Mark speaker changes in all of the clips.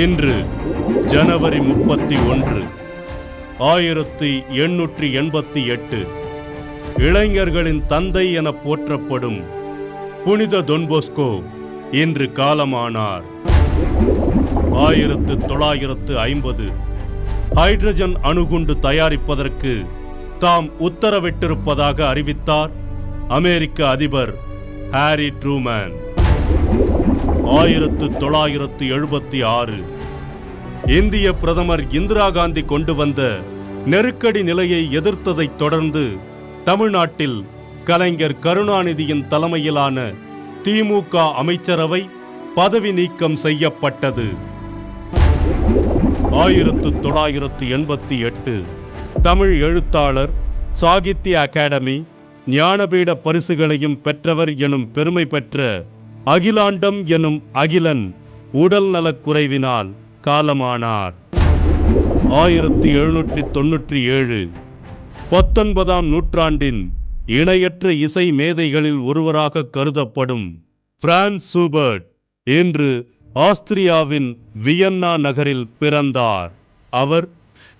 Speaker 1: இன்று ஜனவரி முப்பத்தி ஒன்று ஆயிரத்தி எண்ணூற்றி எண்பத்தி எட்டு. இளைஞர்களின் தந்தை என போற்றப்படும் புனித தொன்போஸ்கோ இன்று காலமானார். ஆயிரத்து தொள்ளாயிரத்து ஐம்பது ஹைட்ரஜன் அணுகுண்டு தயாரிப்பதற்கு தாம் உத்தரவிட்டிருப்பதாக அறிவித்தார் அமெரிக்க அதிபர் ஹாரி ட்ரூமேன். ஆயிரத்து தொள்ளாயிரத்து எழுபத்தி ஆறு. இந்திய பிரதமர் இந்திரா காந்தி கொண்டு வந்த நெருக்கடி நிலையை எதிர்த்ததைத் தொடர்ந்து தமிழ்நாட்டில் கலைஞர் கருணாநிதியின் தலைமையிலான திமுக அமைச்சரவை பதவி நீக்கம் செய்யப்பட்டது. ஆயிரத்து தொள்ளாயிரத்து எண்பத்தி எட்டு தமிழ் எழுத்தாளர் சாகித்ய அகாடமி ஞானபீட பரிசுகளையும் பெற்றவர் எனும் பெருமை பெற்ற அகிலாண்டம் எனும் அகிலன் உடல் நலக்குறைவினால் காலமானார். ஆயிரத்தி எழுநூற்றி தொன்னூற்றி ஏழு பத்தொன்பதாம் நூற்றாண்டின் இணையற்ற இசை மேதைகளில் ஒருவராக கருதப்படும் பிரான்ஸ் சூபர்ட் இன்று ஆஸ்திரியாவின் வியன்னா நகரில் பிறந்தார். அவர்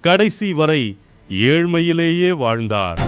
Speaker 1: கடைசி வரை ஏழ்மையிலேயே வாழ்ந்தார்.